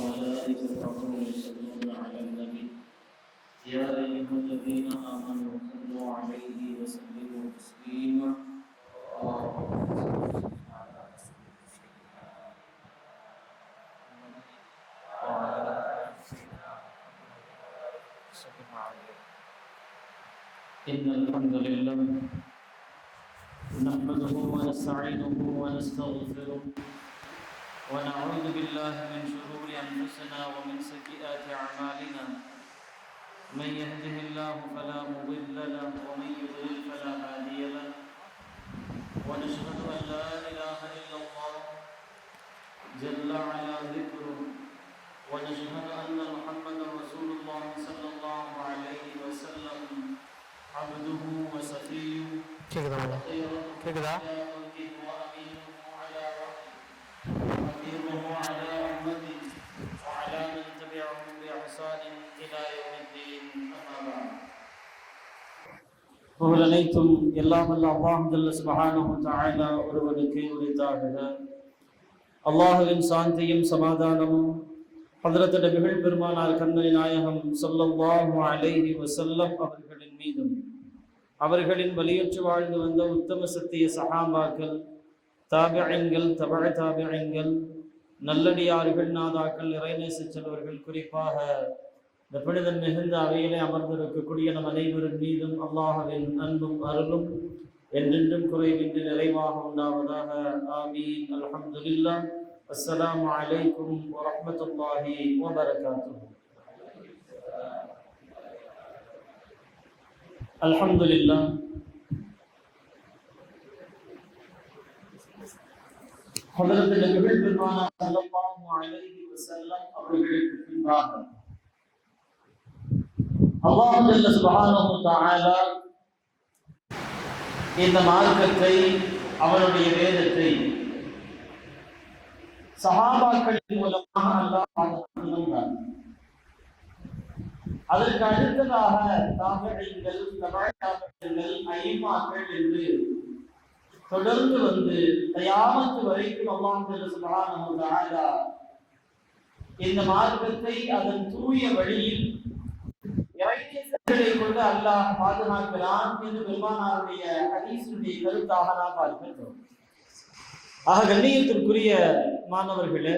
وملائكته يصلون على النبي. يا أيها الذين آمنوا صلوا عليه وسلموا تسليما. إن الحمد لله نحمده ونستعينه ونستغفره. ونعوذ بالله من شرور أنفسنا ومن سيئات أعمالنا. من يهده الله فلا مضل له ومن يضلل فلا هادي له. ونشهد أن لا إله إلا الله جل على ذكره. ونشهد أن محمدا رسول الله صلى الله عليه وسلم عبده وصفيه. كده كده புகழ் அனைத்தும் எல்லாம் அல்ல அல்லாஹ் ஒருவனுக்கு உரித்தாகுக அல்லாஹுவின் சாந்தியும் சமாதானமும் ஹதரத் நபிகள் பெருமானார் கண்ணனை நாயகம் ஸல்லல்லாஹு அலைஹி வசல்லம் அவர்களின் மீதும் அவர்களின் வலியுற்று வாழ்ந்து வந்த உத்தம சத்திய சஹாபாக்கள் தாபியங்கள் தபழ தாபியங்கள் நல்லடியார்கள் நாதாக்கள் இறைநேச செல்வர்கள் குறிப்பாக இந்த புனிதன் மிகுந்த அவையிலே அமர்ந்திருக்கக்கூடிய நம் அனைவரின் மீதும் அல்லாஹவின் அன்பும் அருளும் என்றென்றும் குறைவின்றி நிறைவாக உண்டாவதாக. ஆமீன். அல்ஹம்துலில்லாஹ். அஸ்லாம் அலைக்கும் வரஹ்மத்துல்லாஹி வபரகாத்துஹு. அல்ஹம்துலில்லாஹ். ஹதரத் நபிகள் பெருமானார் ஸல்லல்லாஹு அலைஹி வஸல்லம் அவர்களுக்கு பின்பாக அல்லாஹ் ஜல்ல இந்த மார்க்கத்தை அவனுடைய வேதத்தை சகாபாக்களின் மூலமாக அல்லாஹ் அதற்கு அடுத்ததாக தாபகங்கள் தபாட்டாபகங்கள் ஐமாக்கள் என்று தொடர்ந்து வந்து தயாமத்து வரைக்கும் அல்லாஹ் சுப்ஹானஹு இந்த மார்க்கத்தை அதன் தூய வழியில் இறைநேசர்களை கொண்டு அல்லாஹ் பாதுகாக்கிறான் என்று பெருமானாருடைய ஹதீஸுடைய கருத்தாக நாம் பார்க்கின்றோம். ஆக கண்ணியத்திற்குரிய மாணவர்களே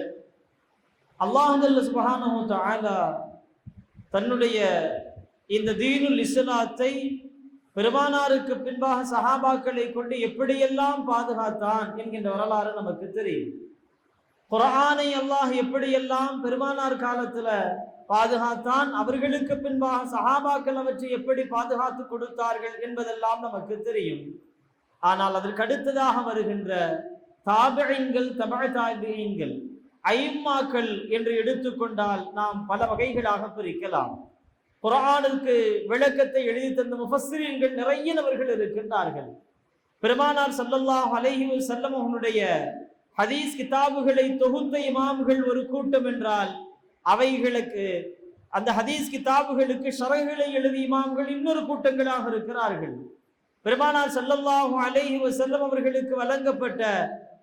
அல்லாஹல்ல சுபஹானஹு தாலா தன்னுடைய இந்த தீனுல் இஸ்லாத்தை பெருமானாருக்கு பின்பாக சஹாபாக்களை கொண்டு எப்படியெல்லாம் பாதுகாத்தான் என்கின்ற வரலாறு நமக்கு தெரியும். குரானை அல்லாஹ் எப்படியெல்லாம் பெருமானார் காலத்துல பாதுகாத்தான் அவர்களுக்கு பின்பாக சஹாபாக்கள் அவற்றை எப்படி பாதுகாத்து கொடுத்தார்கள் என்பதெல்லாம் நமக்கு தெரியும். ஆனால் அதற்கு அடுத்ததாக வருகின்ற தாபகங்கள் தமிழ் தாபியங்கள் ஐம்மாக்கள் என்று எடுத்துக்கொண்டால் நாம் பல வகைகளாக பிரிக்கலாம். குரானுக்கு விளக்கத்தை எழுதி தந்த முஃபஸ்ரீன்கள் நிறைய நபர்கள் இருக்கின்றார்கள். பெருமானார் சல்லல்லாஹ் அலைஹி வஸல்லம் அவனுடைய ஹதீஸ் கிதாபுகளை தொகுத்த இமாம்கள் ஒரு கூட்டம் என்றால் அவைகளுக்கு அந்த ஹதீஸ் கிதாபுகளுக்கு ஷரகுகளை எழுதி இமாம்கள் இன்னொரு கூட்டங்களாக இருக்கிறார்கள். பெருமானார் ஸல்லல்லாஹு அலைஹி செல்லம் அவர்களுக்கு வழங்கப்பட்ட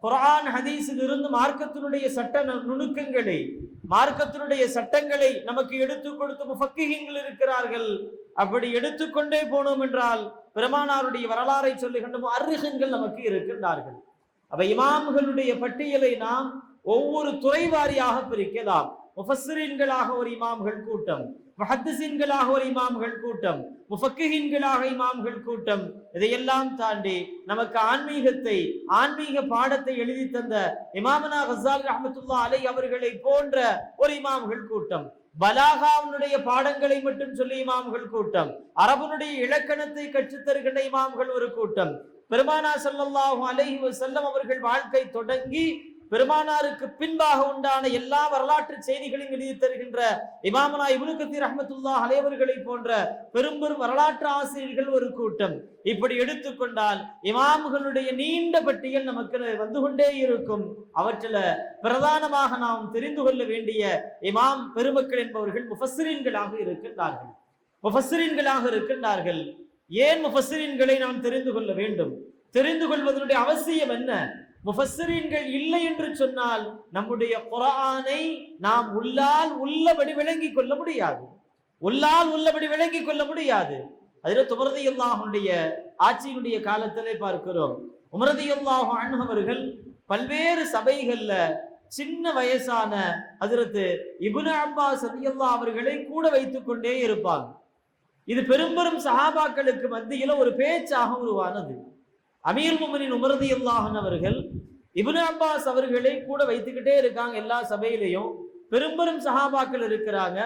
குரான் ஹதீஸில் இருந்து மார்க்கத்தினுடைய சட்ட நு- நுணுக்கங்களை மார்க்கத்தினுடைய சட்டங்களை நமக்கு எடுத்து கொடுத்து முஃபக்கிஹீன்கள் இருக்கிறார்கள். அப்படி எடுத்துக்கொண்டே போனோம் என்றால் பெருமானாருடைய வரலாறை சொல்லுகின்ற அருகங்கள் நமக்கு இருக்கின்றார்கள். அவை இமாம்களுடைய பட்டியலை நாம் ஒவ்வொரு துறை வாரியாக பிரிக்கலாம். முஃபஸ்ஸிரீன்களாக ஒரு இமாம்கள் கூட்டம் முஹத்திஸீன்களாக ஒரு இமாம்கள் கூட்டம் முஃபக்கிஹீன்களாக இமாம்கள் கூட்டம். இதையெல்லாம் தாண்டி நமக்கு ஆன்மீகத்தை ஆன்மீக பாடத்தை எழுதி தந்த இமாமனா ஹசால் ரஹமத்துல்லா அலை அவர்களை போன்ற ஒரு இமாம்கள் கூட்டம். பலாகாவுடைய பாடங்களை மட்டும் சொல்லி இமாம்கள் கூட்டம். அரபனுடைய இலக்கணத்தை கற்றுத்தருகின்ற இமாம்கள் ஒரு கூட்டம். பெருமானா ஸல்லல்லாஹு அலைஹி செல்லம் அவர்கள் வாழ்க்கை தொடங்கி பெருமானாருக்கு பின்பாக உண்டான எல்லா வரலாற்று செய்திகளையும் எழுதி தருகின்ற இமாமனா இபுனு கத்தீர் அஹமத்துல்லா அலைவர்களை போன்ற பெரும்பெரும் வரலாற்று ஆசிரியர்கள் ஒரு கூட்டம். இப்படி எடுத்துக்கொண்டால் இமாம்களுடைய நீண்ட பட்டியல் நமக்கு வந்து கொண்டே இருக்கும். அவற்றில பிரதானமாக நாம் தெரிந்து கொள்ள வேண்டிய இமாம் பெருமக்கள் என்பவர்கள் முஃபஸ்ரீன்களாக இருக்கின்றார்கள். முஃபஸ்ரீன்களாக இருக்கின்றார்கள். ஏன் முஃபஸ்ரீன்களை நாம் தெரிந்து கொள்ள வேண்டும்? தெரிந்து கொள்வதனுடைய அவசியம் என்ன? முஃபஸ்ஸரீன்கள் இல்லை என்று சொன்னால் நம்முடைய குரானை நாம் உள்ளால் உள்ளபடி விளங்கிக் கொள்ள முடியாது. உள்ளால் உள்ளபடி விளங்கிக் கொள்ள முடியாது. அதில் துமரதியுல்லாஹனுடைய ஆட்சியினுடைய காலத்திலே பார்க்கிறோம். உமரதி அல்லாஹு பல்வேறு சபைகள்ல சின்ன வயசான அதிரத்து இபுன அப்பாஸ் சதியல்லா அவர்களை கூட வைத்துக் கொண்டே இருப்பாங்க. இது பெரும்பெரும் சஹாபாக்களுக்கு மத்தியில ஒரு பேச்சாக உருவானது. அமீர் முமனின் உமரதி அல்லாஹன் அவர்கள் இபுன் அப்பாஸ் அவர்களை கூட வைத்துக்கிட்டே இருக்காங்க எல்லா சபையிலையும். பெரும்பெரும் சஹாபாக்கள் இருக்கிறாங்க.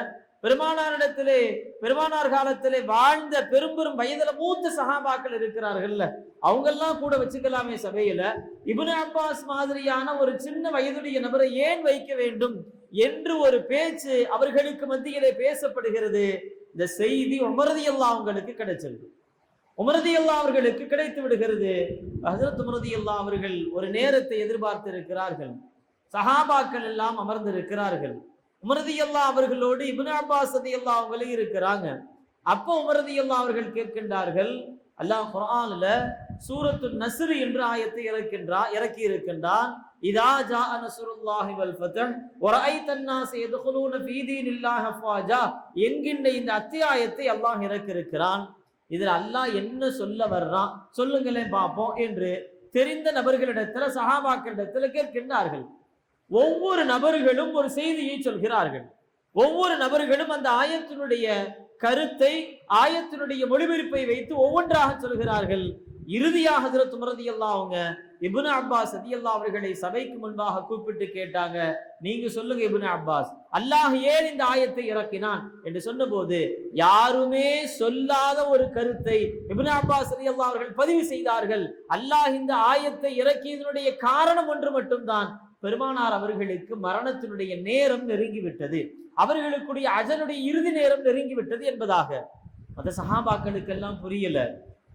பெருமானாரிடத்திலே பெருமானார் காலத்திலே வாழ்ந்த பெரும்பெரும் வயதுல மூத்த சகாபாக்கள் இருக்கிறார்கள்ல. அவங்கெல்லாம் கூட வச்சுக்கலாமே சபையில. இபுன் அப்பாஸ் மாதிரியான ஒரு சின்ன வயதுடைய நபரை ஏன் வைக்க வேண்டும் என்று ஒரு பேச்சு அவர்களுக்கு மத்தியிலே பேசப்படுகிறது. இந்த செய்தி உமரதியெல்லாம் அவங்களுக்கு கிடைச்சது உமரதி அல்லா அவர்களுக்கு கிடைத்து விடுகிறது. ஹசரத் உமரதி அல்லா அவர்கள் ஒரு நேரத்தை எதிர்பார்த்து இருக்கிறார்கள் சஹாபாக்கள் எல்லாம் அமர்ந்திருக்கிறார்கள். உமரதி அல்லா அவர்களோடு இபின் அப்பாஸ் அதி அல்லா அவங்களே இருக்கிறாங்க அப்போ உமரதி அல்லா அவர்கள் கேட்கின்றார்கள் அல்லாஹ் குரானில் சூரத்து நசுரு என்று ஆயத்தை இறக்கின்றா இறக்கி இருக்கின்றான் இதா ஜா நசுருல்லாஹி வல் ஃபதன் ஒராய் தன்னாஸ் எதுகுலூன ஃபீதீன் இல்லாஹ் ஃபாஜா என்கின்ற இந்த அத்தியாயத்தை அல்லாஹ் இறக்கிருக்கிறான் இதில் அல்லாஹ் என்ன சொல்ல வர்றான்? சொல்லுங்களேன் பார்ப்போம் என்று தெரிந்த நபர்களிடத்துல சஹாபாக்களிடத்துல கேட்கின்றார்கள். ஒவ்வொரு நபர்களும் ஒரு செய்தியை சொல்கிறார்கள். ஒவ்வொரு நபர்களும் அந்த ஆயத்தினுடைய கருத்தை ஆயத்தினுடைய மொழிபெயர்ப்பை வைத்து ஒவ்வொன்றாக சொல்கிறார்கள். இறுதியாக துமரதி எல்லாம் அவங்க. இபுன அப்பாஸ் ரலியல்லாஹு அவர்களை சபைக்கு முன்பாக கூப்பிட்டு கேட்டாங்க நீங்க சொல்லுங்க இபுன அப்பாஸ் அல்லாஹ் ஏன் இந்த ஆயத்தை இறக்கினான்? என்று சொன்னபோது யாருமே சொல்லாத ஒரு கருத்தை இபுன அப்பாஸ் ரலியல்லாஹு அவர்கள் பதிவு செய்தார்கள். அல்லாஹ் இந்த ஆயத்தை இறக்கியதனுடைய காரணம் ஒன்று மட்டும்தான். பெருமானார் அவர்களுக்கு மரணத்தினுடைய நேரம் நெருங்கிவிட்டது. அவர்களுக்குடைய அஜனுடைய இறுதி நேரம் நெருங்கிவிட்டது என்பதாக. அந்த சகாபாக்களுக்கெல்லாம் புரியல.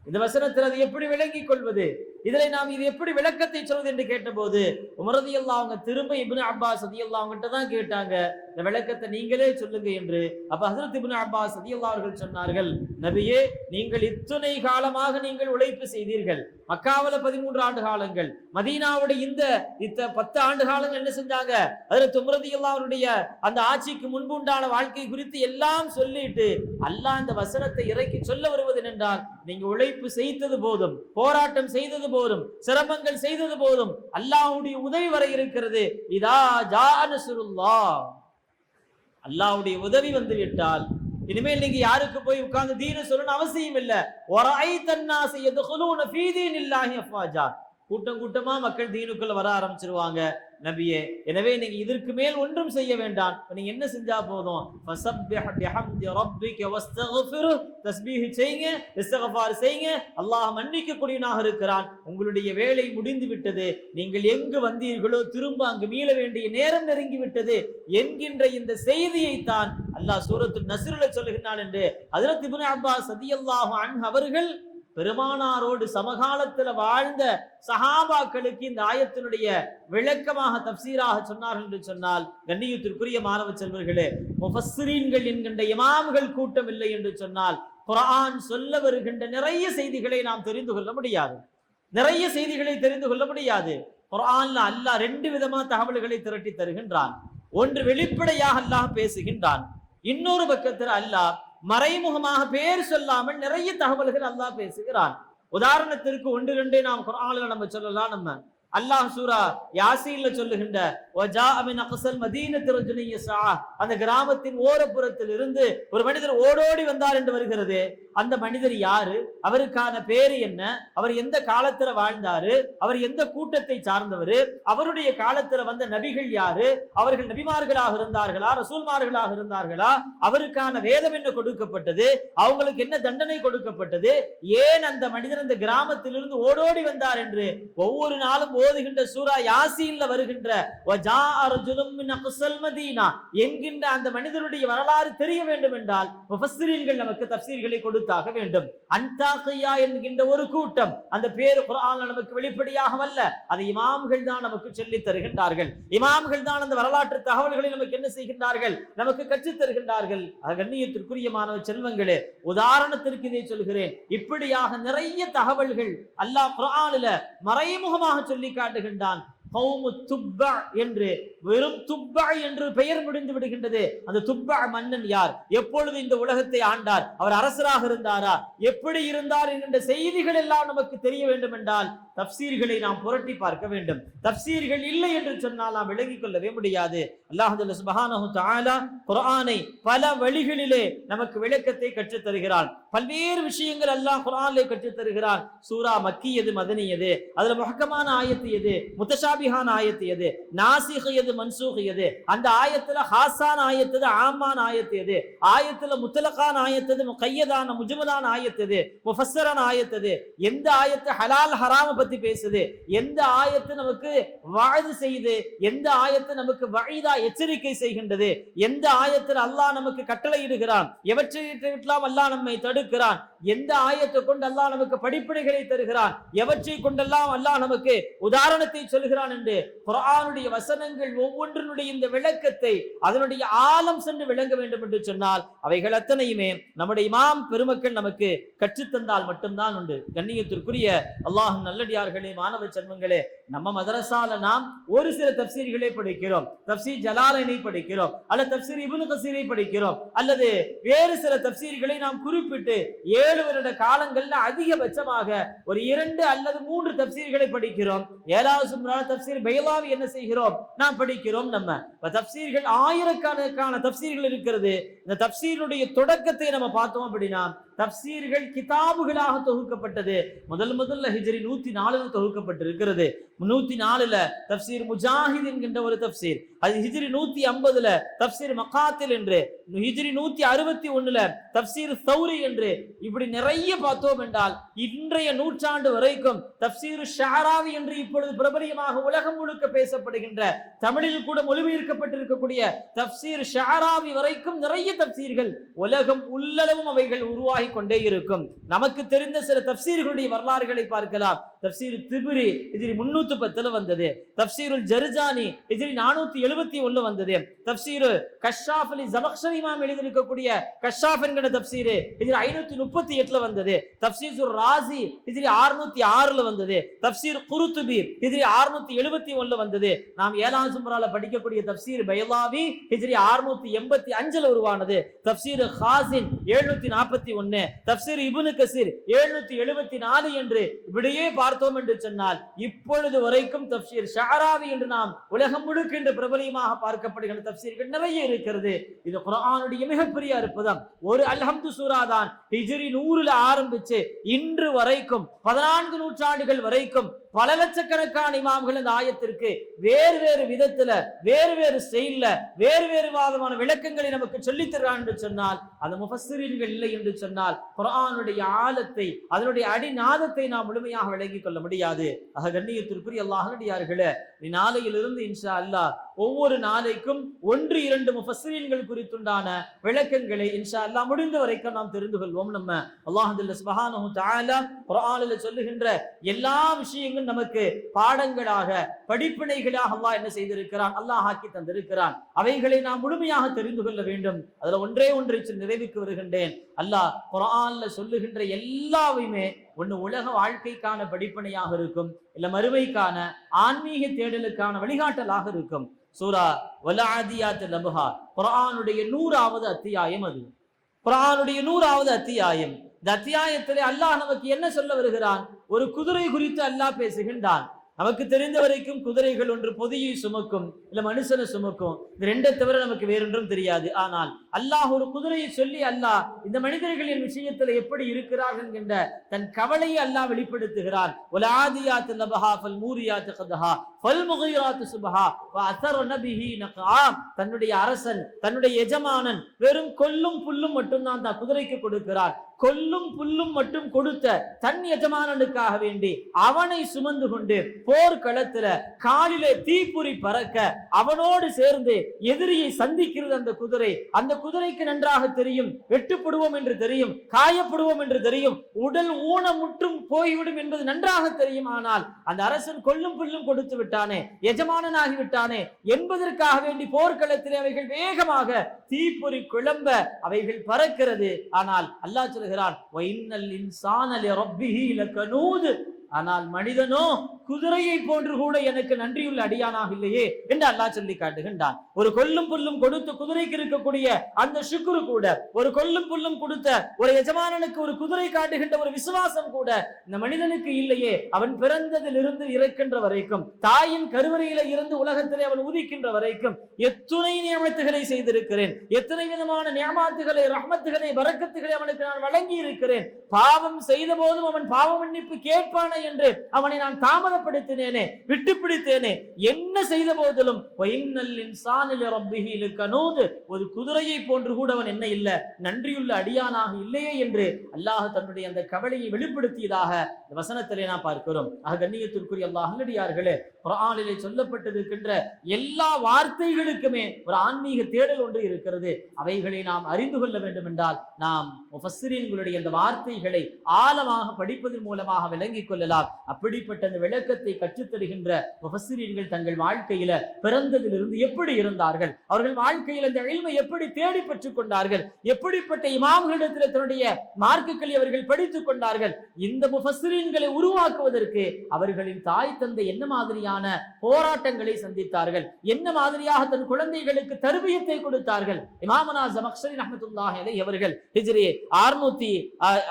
இந்த வசனத்தில் அது எப்படி விளங்கிக் கொள்வது? இதில் நாம் இது எப்படி விளக்கத்தை சொல்வது என்று கேட்டபோது உமரதி அல்லா அவங்க திரும்ப இபின் அப்பாஸ் அதி அல்லா அவங்ககிட்ட தான் கேட்டாங்க. இந்த விளக்கத்தை நீங்களே சொல்லுங்க என்று அப்ப ஹசரத் இபின் அப்பாஸ் அதியல்லா அவர்கள் சொன்னார்கள் நபியே நீங்கள் இத்துணை காலமாக நீங்கள் உழைப்பு செய்தீர்கள். மக்காவில பதிமூன்று ஆண்டு காலங்கள் மதீனாவுடைய இந்த இத்த பத்து ஆண்டு காலங்கள் என்ன செஞ்சாங்க? அதுல துமரதி அல்லா அவருடைய அந்த ஆட்சிக்கு முன்பு உண்டான வாழ்க்கை குறித்து எல்லாம் சொல்லிட்டு அல்லாஹ் இந்த வசனத்தை இறக்கி சொல்ல வருவது என்றால் நீங்க உழைப்பு செய்தது போதும் போராட்டம் செய்தது போதும் சிரமங்கள் செய்தது போதும் அல்லாஹ்வுடைய உதவி வர இருக்கிறது. இதா ஜா நசுருல்லா அல்லாவுடைய உதவி வந்து விட்டால் இனிமேல் நீங்க யாருக்கு போய் உட்கார்ந்து தீன சொல்லணும் அவசியம் இல்ல. ஒராய் தன்னாசி எதுகுலூன அஃப்வாஜா. கூட்டம் கூட்டமா மக்கள் தீனுக்குள்ள வர ஆரம்பிச்சிருவாங்க. நபியே எனவே நீங்க இதற்கு மேல் ஒன்றும் செய்ய வேண்டாம். நீங்க என்ன செஞ்சா போதும்? தஸ்பீஹ் செய்யுங்க இஸ்திக்ஃபார் செய்யுங்க. அல்லாஹ் மன்னிக்க கூடியவனாக இருக்கிறான். உங்களுடைய வேலை முடிந்து விட்டது. நீங்கள் எங்கு வந்தீர்களோ திரும்ப அங்கு மீள வேண்டிய நேரம் நெருங்கி விட்டது என்கின்ற இந்த செய்தியை தான் அல்லாஹ் சூரத்து நஸ்ருல சொல்லுகிறான் என்று அதிரத் இப்னு அப்பாஸ் சதியல்லாஹு அன் அவர்கள் பெருமானாரோடு சமகாலத்துல வாழ்ந்த சஹாபாக்களுக்கு இந்த ஆயத்தினுடைய விளக்கமாக தப்சீராக சொன்னார்கள் என்று சொன்னால் கண்ணியத்திற்குரிய மாணவ செல்வர்களே முஃபஸ்ரீன்கள் என்கின்ற இமாம்கள் கூட்டம் இல்லை என்று சொன்னால் குரான் சொல்ல வருகின்ற நிறைய செய்திகளை நாம் தெரிந்து கொள்ள முடியாது. நிறைய செய்திகளை தெரிந்து கொள்ள முடியாது. குரான்ல அல்லாஹ் ரெண்டு விதமா தகவல்களை திரட்டி தருகின்றான். ஒன்று வெளிப்படையாக அல்லாஹ் பேசுகின்றான். இன்னொரு பக்கத்தில் அல்லாஹ் மறைமுகமாக பேர் சொல்லாமல் நிறைய தகவல்கள் அல்லாஹ் பேசுகிறான். உதாரணத்திற்கு ஒன்று ரெண்டே நாம் குரானில் நம்ம சொல்லலாம் நம்ம. அல்லாஹ் சூரா யாசீன்ல சொல்லுகின்ற அந்த கிராமத்தின் ஓரப்புறத்தில் இருந்து ஒரு மனிதர் ஓடோடி வந்தார் என்று வருகிறது. அந்த மனிதர் யாரு? அவருக்கான பேரு என்ன? அவர் எந்த காலத்துல வாழ்ந்தாரு? அவர் எந்த கூட்டத்தை சார்ந்தவர்? அவருடைய காலத்துல வந்த நபிகள் யாரு? அவர்கள் நபிமார்களாக இருந்தார்களா? ரசூல்மார்களாக இருந்தார்களா? அவருக்கான வேதம் என்ன கொடுக்கப்பட்டது? அவங்களுக்கு என்ன தண்டனை கொடுக்கப்பட்டது? ஏன் அந்த மனிதர் அந்த கிராமத்திலிருந்து ஓடோடி வந்தார் என்று ஒவ்வொரு நாளும் ஓதுகின்ற சூரா யாசீன்ல வருகின்ற என்கின்ற அந்த மனிதருடைய வரலாறு தெரிய வேண்டும் என்றால் நமக்கு தப்சீர்களை கொடுத்தாக வேண்டும். அன்தாக்கையா என்கின்ற ஒரு கூட்டம் அந்த பேர் குரான் நமக்கு வெளிப்படையாக வல்ல அதை இமாம்கள் தான் நமக்கு சொல்லி தருகின்றார்கள். இமாம்கள் தான் அந்த வரலாற்று தகவல்களை நமக்கு என்ன செய்கின்றார்கள்? நமக்கு கற்றுத் தருகின்றார்கள். கண்ணியத்திற்குரியமான செல்வங்களே உதாரணத்திற்கு இதை சொல்கிறேன். இப்படியாக நிறைய தகவல்கள் அல்லாஹ் குர்ஆனில மறைமுகமாக சொல்லி காட்டுகின்றான். கௌமு துப்பா என்று வெறும் துப்பா என்று பெயர் முடிந்து விடுகின்றது. அந்த துப்பா மன்னன் யார்? எப்பொழுது இந்த உலகத்தை ஆண்டார்? அவர் அரசராக இருந்தாரா? எப்படி இருந்தார் என்கின்ற செய்திகள் எல்லாம் நமக்கு தெரிய வேண்டும் என்றால் தப்சீர்களை நாம் புரட்டி பார்க்க வேண்டும். தப்சீர்கள் இல்லை என்று சொன்னால் நாம் விளங்கிக் கொள்ளவே முடியாது. அல்லாஹ் சுபஹானஹு தஆலா குர்ஆனை பல வழிகளிலே நமக்கு விளக்கத்தை கற்றுத் தருகிறான் பல்வேறு விஷயங்கள் அல்லாஹ் குரானிலே கற்றுத் தருகிறான் சூரா மக்கியது மதனியது. அதுல முகக்கமான ஆயத்து எது? முத்தஷாபிஹான ஆயத்து எது? நாசிஹ் எது மன்சூஹ் எது? அந்த ஆயத்துல ஹாசான் ஆயத்தது ஆமான் ஆயத்து எது? ஆயத்துல முத்தலகான் ஆயத்தது கையதான முகையதான ஆயத்தது ஆயத்து ஆயத்தது எந்த ஆயத்து ஹலால் ஹராம பத்தி பேசுது? எந்த ஆயத்து நமக்கு வாது செய்து எந்த ஆயத்து நமக்கு வழிதா எச்சரிக்கை செய்கின்றது? எந்த ஆயத்தில் அல்லாஹ் நமக்கு கட்டளையிடுகிறான்? எவற்றை அல்லாஹ் நம்மை தடுக்கிறான்? எந்த ஆயத்தை கொண்டு அல்லாஹ் நமக்கு படிப்பினைகளை தருகிறான்? எவற்றை கொண்டெல்லாம் அல்லாஹ் நமக்கு உதாரணத்தை சொல்கிறான் என்று குரானுடைய வசனங்கள் ஒவ்வொன்றினுடைய இந்த விளக்கத்தை அதனுடைய ஆழம் சென்று விளங்க வேண்டும் என்று சொன்னால் அவைகள் அத்தனையுமே நம்முடைய இமாம் பெருமக்கள் நமக்கு கற்றுத்தந்தால் மட்டும்தான் உண்டு. கண்ணியத்திற்குரிய அல்லாஹ் நல்லடியார்களே மாணவ செல்வங்களே நம்ம மதரசால நாம் ஒரு சில தப்சீர்களை படிக்கிறோம். தப்சீர் ஜலாலனை படிக்கிறோம். அல்ல தப்சீர் இபுனு கசீரை படிக்கிறோம். அல்லது வேறு சில தப்சீர்களை நாம் குறிப்பிட்டு ஏழு வருட காலங்கள்ல அதிகபட்சமாக ஒரு இரண்டு அல்லது மூன்று தப்சீர்களை படிக்கிறோம். ஏழாவது சும்ரான தப்சீர் பைலாவி என்ன செய்கிறோம்? நாம் படிக்கிறோம் நம்ம. தப்சீர்கள் ஆயிரக்கணக்கான தப்சீர்கள் இருக்கிறது. இந்த தப்சீருடைய தொடக்கத்தை நம்ம பார்த்தோம் அப்படின்னா தப்சீர்கள் கிதாபுகளாக தொகுக்கப்பட்டது. முதல் முதல்ல ஹிஜரி நூத்தி நாலுல தொகுக்கப்பட்டிருக்கிறது. நூத்தி நாலுல தப்சீர் முஜாஹித் என்கின்ற ஒரு தப்சீர். அது ஹிஜ்ரி நூத்தி ஐம்பதுல தப்சீர் மகாத்தில் என்று ஹிஜ்ரி நூத்தி அறுபத்தி ஒண்ணுல தப்சீர் சௌரி என்று இப்படி நிறைய பார்த்தோம் என்றால் இன்றைய நூற்றாண்டு வரைக்கும் தப்சீர் ஷாராவி என்று இப்பொழுது பிரபலியமாக உலகம் முழுக்க பேசப்படுகின்ற தமிழில் கூட மொழிபெயர்க்கப்பட்டிருக்கக்கூடிய தப்சீர் ஷாராவி வரைக்கும் நிறைய தப்சீர்கள் உலகம் உள்ளளவும் அவைகள் உருவாகி கொண்டே இருக்கும். நமக்கு தெரிந்த சில தப்சீர்களுடைய வரலாறுகளை பார்க்கலாம். தப்சீர் திபிரி இதில் முன்னூத்தி பத்துல வந்தது. தப்சீருல் ஜர்ஜானி இதில் நானூத்தி எழுபத்தி ஒண்ணு வந்தது. தப்சீரு கஷாப் அலி ஜமக்ஷரி இமாம் எழுதியிருக்கக்கூடிய கஷாப் என்கிற தப்சீரு இதில் ஐநூத்தி முப்பத்தி எட்டுல வந்தது. தப்சீர் ராசி இதில் அறுநூத்தி ஆறுல வந்தது. தப்சீர் குருத்துபி இதில் அறுநூத்தி எழுபத்தி ஒண்ணுல வந்தது. நாம் ஏழாம் சுமரால படிக்கக்கூடிய தப்சீர் பைலாவி ஹிஜ்ரி ஆறுநூத்தி எண்பத்தி அஞ்சுல உருவானது. தப்சீர் ஹாசின் எழுநூத்தி நாற்பத்தி ஒன்னு தப்சீர் இபுனு கசீர் எழுநூத்தி எழுபத்தி நாலு என்று இப்படியே பார்த்தோம் என்று சொன்னால் இப்பொழுது வரைக்கும் தப்சீர் ஷாராவி என்று நாம் உலகம் முழுக்க என்று பிரபலியமாக பார்க்கப்படுகிற தப்சீர்கள் நிறைய இருக்கிறது. இது குரானுடைய மிகப்பெரிய அற்புதம். ஒரு அல்ஹம்து சூரா தான் ஹிஜ்ரி நூறுல ஆரம்பிச்சு இன்று வரைக்கும் பதினான்கு நூற்றாண்டுகள் வரைக்கும் பல லட்சக்கணக்கான இமாம்கள் இந்த ஆயத்திற்கு வேறு வேறு விதத்துல வேறு வேறு செயல்ல வேறு வேறு விதமான விளக்கங்களை நமக்கு சொல்லித் தருகிறான் என்று சொன்னால் அந்த முஃபஸ்ஸிரீன்கள் இல்லை என்று சொன்னால் குரானுடைய ஆழத்தை அதனுடைய அடிநாதத்தை நாம் முழுமையாக விளங்கிக் கொள்ள முடியாது. ஆக கண்ணியத்திற்குரிய அல்லாஹடியார்களே நாளையிலிருந்து இன்ஷா அல்லாஹ் ஒவ்வொரு நாளைக்கும் ஒன்று இரண்டு முஃபஸ்ரீன்கள் குறித்துண்டான விளக்கங்களை இன்ஷா அல்லாஹ் முடிந்த வரைக்கும் நாம் தெரிந்து கொள்வோம். நம்ம அல்லாஹ் சுபஹானு தாலா குரானில் சொல்லுகின்ற எல்லா விஷயங்களும் நமக்கு பாடங்களாக படிப்பினைகளாக அல்லாஹ் என்ன செய்திருக்கிறான்? அல்லாஹ் ஆக்கி தந்திருக்கிறான். அவைகளை நாம் முழுமையாக தெரிந்து கொள்ள வேண்டும். அதுல ஒன்றே ஒன்றை நிறைவுக்கு வருகின்றேன். அல்லாஹ் குரான்ல சொல்லுகின்ற எல்லாவையுமே ஒன்று உலக வாழ்க்கைக்கான படிப்பனையாக இருக்கும். இல்ல மறுமைக்கான ஆன்மீக தேடலுக்கான வழிகாட்டலாக இருக்கும். சூரா வலாதியாத் லபுஹா குரானுடைய நூறாவது அத்தியாயம் அது. குரானுடைய நூறாவது அத்தியாயம். இந்த அத்தியாயத்திலே அல்லாஹ் நமக்கு என்ன சொல்ல வருகிறான்? ஒரு குதிரை குறித்து அல்லாஹ் பேசுகின்றான். நமக்கு தெரிந்த வரைக்கும் குதிரைகள் ஒன்று பொதியை சுமக்கும் இல்ல மனுஷனை சுமக்கும். இந்த ரெண்டை தவிர நமக்கு வேறொன்றும் தெரியாது. ஆனால் அல்லாஹ் ஒரு குதிரையை சொல்லி அல்லாஹ் இந்த மனிதர்களின் விஷயத்துல எப்படி இருக்கிறார்கள் என்கின்ற தன் கவலையை அல்லாஹ் வெளிப்படுத்துகிறான். ஒலாதியாத் லபஹா ஃபல் மூரியாத் கதஹா ஃபல் முகையாத் சுபஹா வ அஸர்ன நகா தன்னுடைய அரசன் தன்னுடைய எஜமானன் வெறும் கொல்லும் புல்லும் மட்டும்தான் தான் குதிரைக்கு கொடுக்கிறார் கொல்லும் புல்லும் மட்டும் கொடுத்த தன் எஜமானனுக்காக வேண்டி அவனை சுமந்து கொண்டு போர்க்களத்துல காலிலே தீப்புரி பறக்க அவனோடு சேர்ந்து எதிரியை சந்திக்கிறது அந்த குதிரை. அந்த குதிரைக்கு நன்றாக தெரியும் வெட்டுப்படுவோம் என்று தெரியும் காயப்படுவோம் என்று தெரியும் உடல் ஊனமுற்றும் போய்விடும் என்பது நன்றாக தெரியும். ஆனால் அந்த அரசன் கொல்லும் புல்லும் கொடுத்து விட்டானே எஜமானனாகி விட்டானே என்பதற்காக வேண்டி போர்க்களத்திலே அவைகள் வேகமாக தீப்பொறி குழம்ப அவைகள் பறக்கிறது. ஆனால் அல்லாஹ் சொல்லுகிறான் ஆனால் மனிதனோ குதிரையை போன்று கூட எனக்கு நன்றியுள்ள அடியானாக இல்லையே என்று அல்லாஹ் சொல்லி காட்டுகின்றான். ஒரு கொல்லும் புல்லும் கொடுத்து குதிரைக்கு இருக்கக்கூடிய அந்த சுக்குரு கூட ஒரு கொல்லும் புல்லும் கொடுத்த ஒரு எஜமானனுக்கு ஒரு குதிரை காட்டுகின்ற ஒரு விசுவாசம் கூட இந்த மனிதனுக்கு இல்லையே. அவன் பிறந்ததிலிருந்து இறக்கின்ற வரைக்கும் தாயின் கருவறையில இருந்து உலகத்திலே அவன் உதிக்கின்ற வரைக்கும் எத்துணை நியமத்துகளை செய்திருக்கிறேன். எத்தனை விதமான நியமாத்துகளை ரஹமத்துகளை வரக்கத்துகளை அவனுக்கு நான் வழங்கி இருக்கிறேன் பாவம் செய்த போதும் அவன் பாவ மன்னிப்பு கேட்பானே என்று அவனை நான் தாமதப்படுத்தினேனே விட்டு பிடித்தேனே என்ன செய்த போதிலும் ஒரு குதிரையை போன்று கூட அவன் என்ன இல்ல நன்றியுள்ள அடியானாக இல்லையே என்று அல்லாஹ் தன்னுடைய அந்த கவலையை வெளிப்படுத்தியதாக வசனத்திலே நாம் பார்க்கிறோம். ஆக கண்ணியத்திற்குரிய அல்லாஹ் நல்லடியார்களே குர்ஆனிலே சொல்லப்பட்டிருக்கின்ற எல்லா வார்த்தைகளுக்குமே ஒரு ஆன்மீக தேடல் ஒன்று இருக்கிறது. அவைகளை நாம் அறிந்து கொள்ள வேண்டும் என்றால் நாம் முஃபஸ்ஸிரீன்களுடைய அந்த வார்த்தைகளை ஆழமாக படிப்பதன் மூலமாக விளங்கிக் கொள்ளலாம். அப்படிப்பட்ட அந்த விளக்கத்தை கற்றுத்தருகின்ற முஃபஸ்ஸிரீன்கள் தங்கள் வாழ்க்கையில பிறந்ததிலிருந்து எப்படி இருந்தார்கள்? அவர்கள் வாழ்க்கையில் அந்த எளிமை எப்படி தேடி பெற்றுக் கொண்டார்கள்? எப்படிப்பட்ட இமாம்களிடத்தில் தன்னுடைய மார்க்குகளை அவர்கள் படித்துக் கொண்டார்கள்? இந்த முஃபஸ்ஸிரீன்களை உருவாக்குவதற்கு அவர்களின் தாய் தந்தை என்ன மாதிரியான போராட்டங்களை சந்தித்தார்கள்? என்ன மாதிரியாக தன் குழந்தைகளுக்கு தருவியத்தை கொடுத்தார்கள்? இமாமனா ஜமக்ஷரி அஹமதுல்லாஹ் அலை அவர்கள் ஹிஜ்ரி 600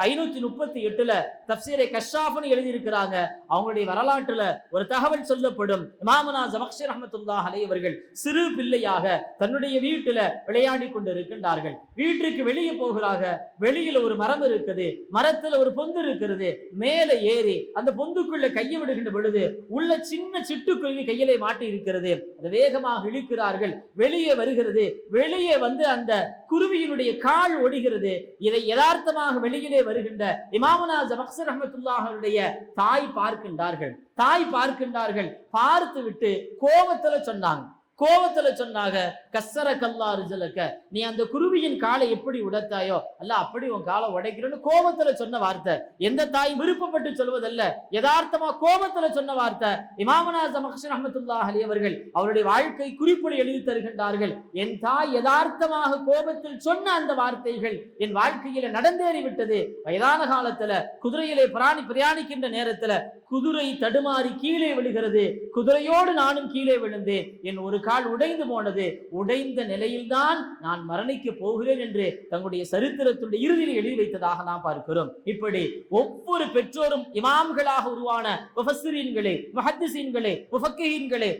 ஐநூத்தி முப்பத்தி எட்டுல தப்சீரை கஷாஃப்னு இருக்கிறாங்க அவங்களுடைய வரலாற்றுல ஒரு தகவல் சொல்லப்படும். இமாமனா ஜமக்ஷி ரஹமத்துல்லா அலை அவர்கள் சிறு பிள்ளையாக தன்னுடைய வீட்டுல விளையாடி கொண்டு இருக்கின்றார்கள் வீட்டுக்கு வெளியே போகிறாங்க வெளியில ஒரு மரம் இருக்குது மரத்துல ஒரு பொந்து இருக்கிறது. மேல ஏறி அந்த பொந்துக்குள்ள கையை விடுகின்ற பொழுது உள்ள சின்ன சிட்டுக்குருவி கையிலே மாட்டி இருக்கிறது. அதை வேகமாக இழுக்கிறார்கள். வெளியே வருகிறது. வெளியே வந்து அந்த குருவியினுடைய கால் ஒடுகிறது. இதை யதார்த்தமாக வெளியிலே வருகின்ற இமாமனா ஜமக்சர் அஹமத்துல்லாஹருடைய தாய் பார்க்கின்றார்கள். தாய் பார்க்கின்றார்கள். பார்த்து விட்டு கோபத்துல சொன்னாங்க. கோபத்துல சொன்னாங்க கசர கல்லா ரிஜலக்க நீ அந்த குருவியின் காலை எப்படி உடைத்தாயோ அல்ல அப்படி உன் காலை உடைக்கிறேன்னு கோபத்துல சொன்ன வார்த்தை. எந்த தாய் விருப்பப்பட்டு சொல்வதல்ல. யதார்த்தமா கோபத்துல சொன்ன வார்த்தை. இமாமனா ஜமக்ஷன் அஹமத்துல்லா அலி அவர்கள் அவருடைய வாழ்க்கை குறிப்புகளை எழுதி தருகின்றார்கள். என் தாய் யதார்த்தமாக கோபத்தில் சொன்ன அந்த வார்த்தைகள் என் வாழ்க்கையில நடந்தேறி விட்டது வயதான காலத்துல குதிரையிலே பிராணி பிரயாணிக்கின்ற நேரத்துல குதிரை தடுமாறி கீழே விழுகிறது. குதிரையோடு நானும் கீழே விழுந்தேன். என் ஒரு கால் உடைந்து போனது. உடைந்த நிலையில்தான் நான் மரணிக்க போகிறேன் என்று தங்களுடைய சரித்திரத்துடைய இறுதியில் எழுதி வைத்ததாக நாம் பார்க்கிறோம். இப்படி ஒவ்வொரு பெற்றோரும் இமாம்களாக உருவான முஃபஸ்ஸிரீன்களே முஹத்திஸீன்களே முஃபக்கிஹீன்களே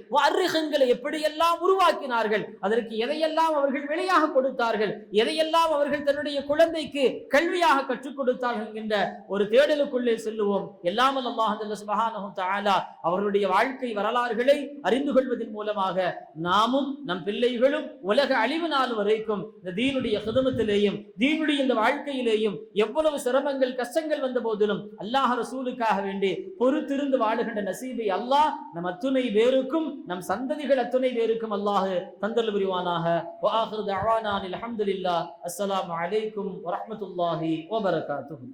எப்படியெல்லாம் உருவாக்கினார்கள் அதற்கு எதையெல்லாம் அவர்கள் வெளியாக கொடுத்தார்கள் எதையெல்லாம் அவர்கள் தன்னுடைய குழந்தைக்கு கல்வியாக கற்றுக் கொடுத்தார்கள் என்கின்ற ஒரு தேடலுக்குள்ளே செல்லுவோம். எல்லாம் அல்லாஹ் அவர்களுடைய வாழ்க்கை வரலாறுகளை அறிந்து கொள்வதன் மூலமாக நாமும் நம் பிள்ளைகள் பிள்ளைகளும் உலக அழிவு நாள் வரைக்கும் இந்த தீனுடைய குதுமத்திலேயும் தீனுடைய இந்த வாழ்க்கையிலேயும் எவ்வளவு சிரமங்கள் கஷ்டங்கள் வந்த போதிலும் அல்லாஹ் ரசூலுக்காக வேண்டி பொறுத்திருந்து வாழுகின்ற நசீபை அல்லாஹ் நம் அத்துணை பேருக்கும் நம் சந்ததிகள் அத்துணை பேருக்கும் அல்லாஹ் தந்தல் புரிவானாக. வஆஹிரு தஅவானா அல்ஹம்துலில்லாஹ் அஸ்ஸலாமு அலைக்கும் வரஹ்மத்துல்லாஹி வபரகாத்துஹு.